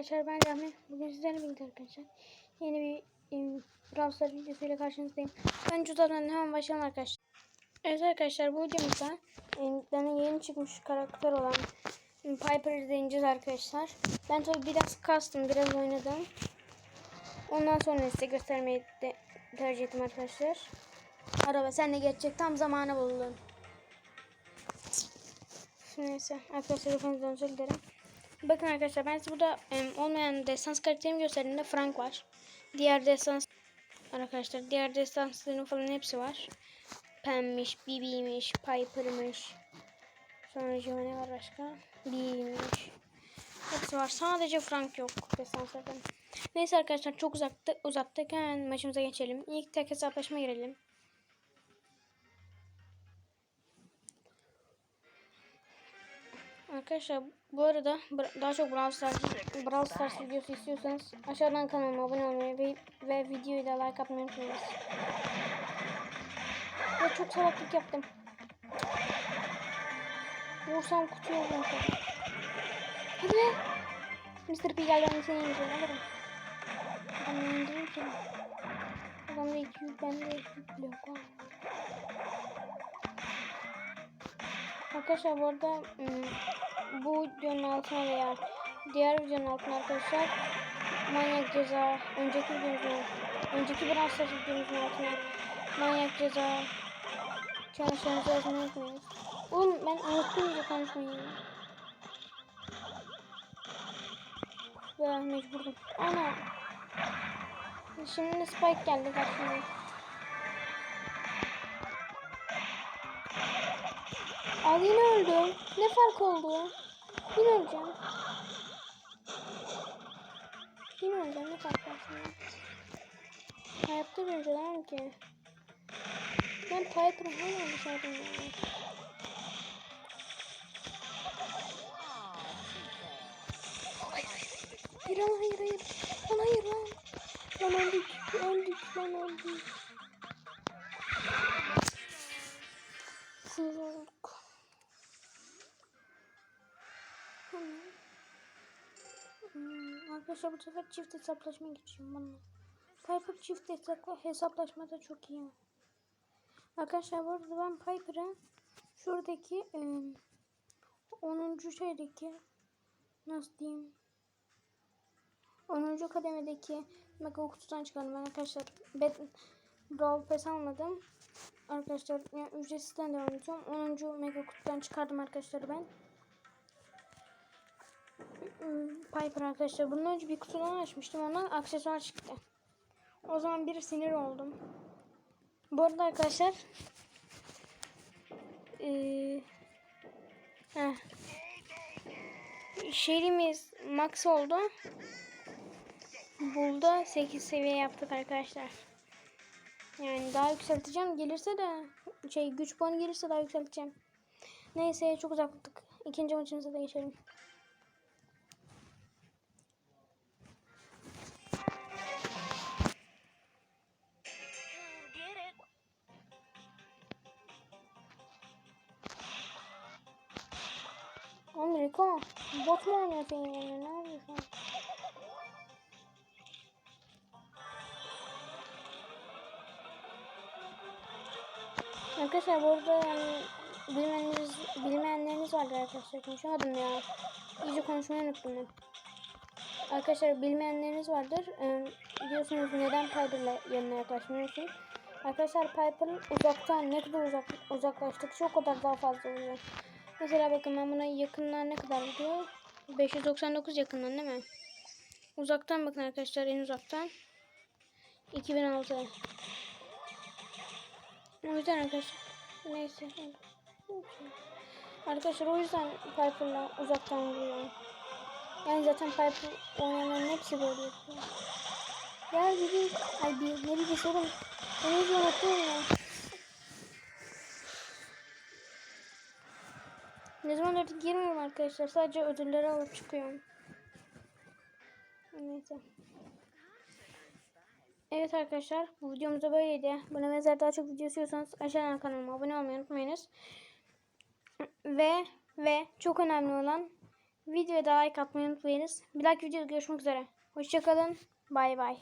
arkadaşlar ben Rahmi. Bugün sizlerle birlikte arkadaşlar. Yeni bir um, Brawl Stars karşınızdayım. Ben Cuda'dan hemen başlayalım arkadaşlar. Evet arkadaşlar bu videomuzda bana yeni çıkmış karakter olan um, Piper'ı deneyeceğiz arkadaşlar. Ben tabi biraz kastım, biraz oynadım. Ondan sonra size göstermeyi de tercih ettim arkadaşlar. Araba sen de geçecek tam zamanı buldun. Neyse arkadaşlar hepinizden özür dilerim. Bakın arkadaşlar ben size burada em, olmayan destans karakterimi gösterdiğimde Frank var. Diğer destans arkadaşlar diğer destansların falan hepsi var. Pem'miş, Bibi'ymiş, Piper'mış. Sonra Joe ne var başka? Bee'ymiş. Hepsi var. Sadece Frank yok destanslardan. Neyse arkadaşlar çok uzakta uzattık. Hemen maçımıza geçelim. İlk tek hesaplaşma girelim. Arkadaşlar bu arada daha çok Brawl Stars, Brawl Stars videosu istiyorsanız aşağıdan kanalıma abone olmayı ve, ve videoyu da like atmayı unutmayınız. Ve çok salaklık yaptım. Vursam kutuya vursam. Hadi be. Mr. P gel ben seni indireyim alırım. Adamı indireyim seni. Adamda 200 bende 200 blok var. Arkadaşlar bu arada ım, bu videonun altına veya diğer videonun altına arkadaşlar manyak ceza önceki videomuzun önceki bir hafta videomuzun altına manyak ceza çalışanızı yazmayı unutmayın. Oğlum ben unuttum da konuşmayı. Ya mecburdum. Ana. Şimdi Spike geldi karşıma. Abi yine öldüm. Ne fark oldu? Yine öleceğim. Yine öleceğim. Ne fark var şimdi? Hayatta bir önceden ki. Ben Piper'ı hala dışarıdan ya. Hayır hayır. Hayır lan hayır hayır. Lan hayır lan. Lan öldük. Öldük lan öldük. Sinir olduk. Hmm. Arkadaşlar bu sefer çift hesaplaşma geçiyorum bana. Piper çift hesapla hesaplaşmada çok iyi. Arkadaşlar bu arada ben Piper'ı şuradaki e, 10. şeydeki nasıl diyeyim 10. kademedeki mega kutudan çıkardım ben arkadaşlar. Bet Brawl Pass almadım. Arkadaşlar yani ücretsizden devam ediyorum. 10. mega kutudan çıkardım arkadaşlar ben. Piper arkadaşlar. Bundan önce bir kutudan açmıştım. Ondan aksesuar çıktı. O zaman bir sinir oldum. Bu arada arkadaşlar ee, heh, şerimiz max oldu. Bulda 8 seviye yaptık arkadaşlar. Yani daha yükselteceğim. Gelirse de şey güç puanı gelirse daha yükselteceğim. Neyse çok uzaklık. İkinci maçımıza da geçelim. Oğlum Rico, bot mu oynuyorsun? Ne yapıyorsun? Arkadaşlar bu arada yani bilmeyenleriniz, bilmeyenleriniz vardır arkadaşlar. Konuşamadım ya. İyice konuşmayı unuttum ben. Arkadaşlar bilmeyenleriniz vardır. Ee, neden Piper'la yanına yaklaşmıyorsun? Arkadaşlar Piper'ın uzaktan ne kadar uzak, uzaklaştıkça o kadar daha fazla oluyor. Mesela bakın ben buna yakından ne kadar gidiyor? 599 yakından değil mi? Uzaktan bakın arkadaşlar en uzaktan. 2006. O yüzden arkadaşlar neyse. Arkadaşlar o yüzden Piper'la uzaktan vuruyor. Yani zaten Piper oynayanların hepsi böyle yapıyor. Ya bir ay bir bir sorun. Ben hiç unuttum ya. Ne zaman artık girmiyorum arkadaşlar. Sadece ödülleri alıp çıkıyorum. Neyse. Evet arkadaşlar bu videomuz da böyleydi. Buna benzer daha çok video istiyorsanız aşağıdan kanalıma abone olmayı unutmayınız. Ve ve çok önemli olan Videoya da like atmayı unutmayınız. Bir dahaki videoda görüşmek üzere. Hoşçakalın. Bay bay.